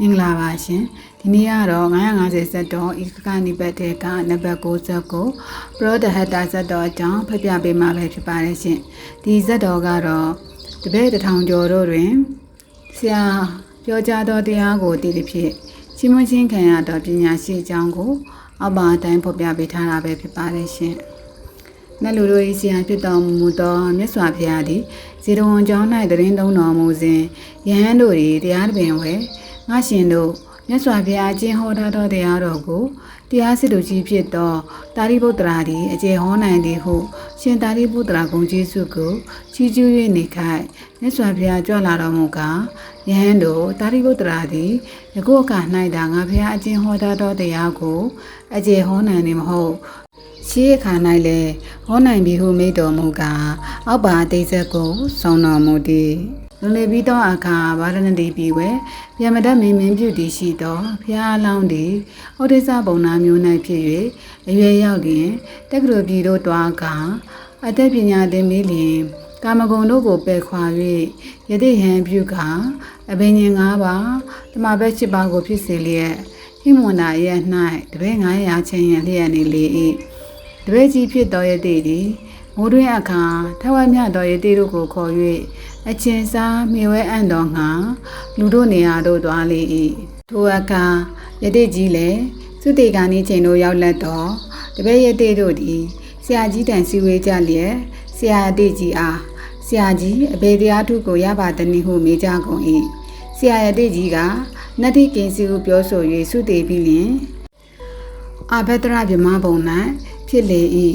မင်္ဂလာပါရှင်ဒီနေ့ကတော့950ဇက်တော်ဤကကနိပတ်တဲ့ကနံပါတ်6ဇက်ကိုပရောဒဟတဇက်တော်အကြောင်းဖတ်ပြပေးမှာပဲဖြစ်ပါတယ်ရှင်ဒီဇက်တော်ကတော့တပည့်တစ်ထောင်ကျော်တို့တွင်ဆရာပြောကြားသောတရားကိုတည်သည်ဖြင့်ချီးမွမ်းခြင်းခံရသောပညာရှိအကြောင်းကိုအောက်ပါအတိုင်းဖော်ပြပေးထားတာပဲဖြစ်ပါတယ်ရှင်နတ်လူတို့၏ဆရာဖြစ်တော်မူသောမြတ်စွာဘုရားသည်ဇေတဝန်ကျောင်း၌တရင်သုံးတော်မူစဉ်ယဟန်တို့၏တရားပင်ဝဲ ငါရှင်တို့မြတ်စွာဘုရားကျင့်ဟောထားသောတရားတော်ကိုတရားစစ်တို့ကြီးဖြစ်သောတာရိပုတ္တရာသည်အကျေဟောနိုင်သည်ဟုရှင်တာရိပုတ္တရာဂုံကြီးစုကိုချီးကျူး၍နေခိုက်မြတ်စွာဘုရားကြွလာတော်မူကားယဟန်တို့တာရိပုတ္တရာသည်ယခုအခါ၌သာငါဘုရားအကျင့်ဟောထားသောတရားကိုအကျေဟောနိုင်သည်မဟုတ်ရှိရခါ၌လည်းဟောနိုင်ပြီဟုမေးတော်မူကားအောက်ပါအသေးဆက်ကိုဆုံးတော်မူသည် လွန်လေပြီးသောအခါဗာရဏတိပြည်ဝဲဗျမတတ်မင်းမင်းပြုတည်ရှိသောဖျားအလောင်းသည်ဩဒိစ္စပုံနာမျိုး၌ဖြစ်၍အရွယ်ရောက်လျင်တက္ကသိုလ်ပြည်သို့တွားကာအသက်ပညာသင်ပြီးလျင်ကာမဂုဏ်တို့ကိုပယ်ခွာ၍ယတိဟံပြုကာအဘိညာဉ်၅ပါးတမဘက်၈ပါးကိုဖြစ်စေလျက်ဟိမန္တာရဲ့၌တပည့်900ချင်းရလျက်နေလေ၏တပည့်ကြီးဖြစ်တော်ရသည်သည် မိုးတွင်အခါထဝမြတော်ရသည်တို့ကိုခေါ်၍အချင်းစားမြေဝဲအံ့တော်ငါလူတို့နေရာတို့သွားလေ၏ထိုအခါယတိကြီးလည်းသုတေကာနီချိန်တို့ရောက်လက်တော့တပည့်ယတိတို့သည်ဆရာကြီးတန်စီဝေးကြလျက်ဆရာအတိကြီးအားဆရာကြီးအဘေတရားထုကိုရပါသည်နည်းဟုမေးကြကုန်၏ဆရာယတိကြီးကနတ္တိကင်စီဟုပြောဆို၍သုတေပြီးလျင်အဘဒရဗြမဘုံ၌ဖြစ်လေ၏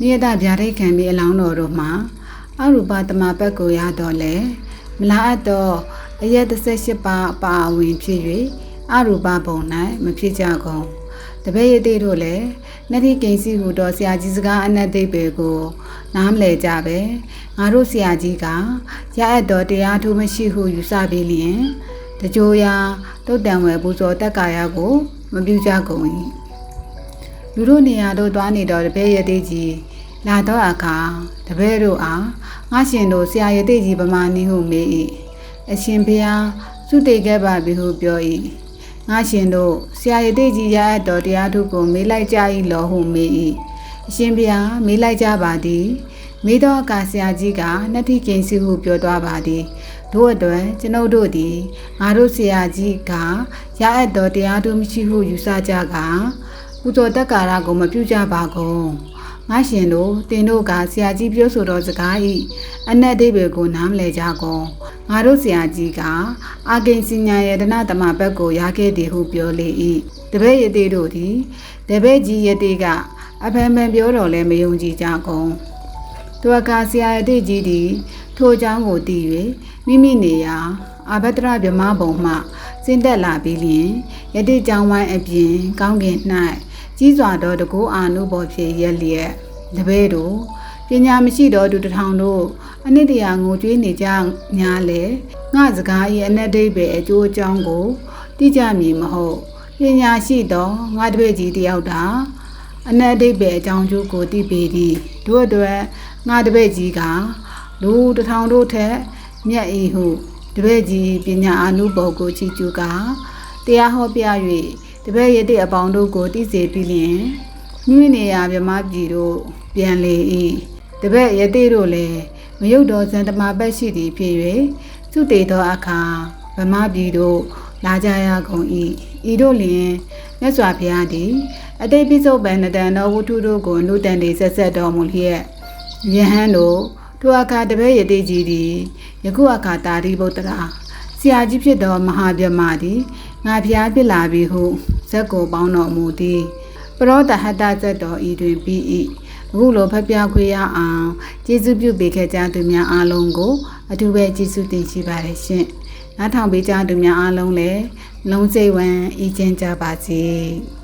နိယတဗျာဒိတ်ခံပြီးအလောင်းတော်တို့မှာအရူပတမပတ်ကိုရတော့လေမလားအပ်တော့အရက်38ပါအပါအဝင်ဖြစ်၍အရူပဘုံ၌မဖြစ်ကြကုန်တပည့်ရသေးတို့လည်းနတ္တိကိဉ္စီဟူသောဆရာကြီးစကားအနက်သိပ်ပေကိုနားမလဲကြပဲငါတို့ဆရာကြီးကရအပ်တော်တရားထူးမရှိဟုယူဆပြီးလျင်တကြိုရာတုတ်တံဝယ်ပူဇော်တက်ကာယကိုမပြုကြကုန်၏ လူတို့နေရာတို့သွားနေတော်တပည့်ရသေးကြီးလာတော့အခါတပည့်တို့အားငါရှင်တို့ဆရာရသေးကြီးဗမာနည်းဟုမေး၏အရှင်ဘုရားစုတေခဲ့ပါပြီဟုပြော၏ငါရှင်တို့ဆရာရသေးကြီးရအပ်တော်တရားထုကိုမေးလိုက်ကြ၏လောဟုမေး၏အရှင်ဘုရားမေးလိုက်ကြပါသည်မေးတော့အခါဆရာကြီးကနှတိကိဉ္စီဟုပြောသွားပါသည်တို့အတွက်ကျွန်ုပ်တို့သည်ငါတို့ဆရာကြီးကရအပ်တော်တရားထုမရှိဟုယူဆကြက ပူဇော်တက်ကာရကိုမပြုကြပါကုန်ငါရှင်တို့တင်တို့ကဆရာကြီးပြောဆိုတော်စကားဤအနက်အသေးပဲကိုနားမလဲကြကုန်ငါတို့ဆရာကြီးကအာကိဉ္စညာယတနာတမဘက်ကိုရခဲ့သည်ဟုပြောလေ၏တပည့်ရသေးတို့သည်တပည့်ကြီးရသေးကအဖန်ဖန်ပြောတော်လဲမယုံကြည်ကြကုန်သူကဆရာရသေးကြီးသည်ထိုအကြောင်းကိုသိ၍မိမိနေရာအဘဒရဗြမဘုံမှဆင်းသက်လာပြီးလျင်ယတိကြောင်းဝိုင်းအပြင်ကောင်းကင်၌ ကြီးစွာသောတကူအာနုဘောဖြစ်ရက်လျက်တပည့်တို့ပညာမရှိသောသူတစ်ထောင်တို့အနစ်တရာငိုကြွေးနေကြညာလေငါစကား၏အနက်ဒိဗ္ဗေအကျိုးအကြောင်းကိုသိကြမည်မဟုတ်ပညာရှိသောငါတပည့်ကြီးတယောက်သာအနက်ဒိဗ္ဗေအကြောင်းကျိုးကိုသိပေသည်တို့အတွက်ငါတပည့်ကြီးကလူတစ်ထောင်တို့ထက်မြတ်၏ဟုတပည့်ကြီးပညာအာနုဘောကိုချီးကျူးကတရားဟောပြ၍ တပည့်ရတဲ့အပေါင်းတို့ကိုတည်စေပြီးလျင်မိမိနေရာမြမပြည်တို့ပြန်လေ၏တပည့်ရတဲ့တို့လည်းမယုတ်တော်ဇန်တမပတ်ရှိသည်ဖြစ်၍သူတေသောအခါဗမာပြည်တို့လာကြရကုန်၏ဤတို့လျင်မြတ်စွာဘုရားသည်အတိတ်ပိစုပန်နတန်သောဝတ္ထုတို့ကိုလူတန်တွေဆက်ဆက်တော်မူလျက်ယဟန်တို့ထိုအခါတပည့်ရတဲ့ကြီးသည်ယခုအခါတာရိဗုဒ္ဓရာဆရာကြီးဖြစ်သောမဟာဗျမသည်ငါဖျားဖြစ်လာပြီဟု ဇက်ကိုပေါင်းတော်မူသည်ပရောတဟတဇက်တော်ဤတွင်ပြီး၏အခုလိုဖတ်ပြခွေရအောင်ကျေးဇူးပြုပေးခဲ့ကြသူများအားလုံးကိုအထူးပဲကျေးဇူးတင်ရှိပါတယ်ရှင်နားထောင်ပေးကြသူများအားလုံးလည်းလုံးစိတ်ဝမ်းအေးချမ်းကြပါစေ။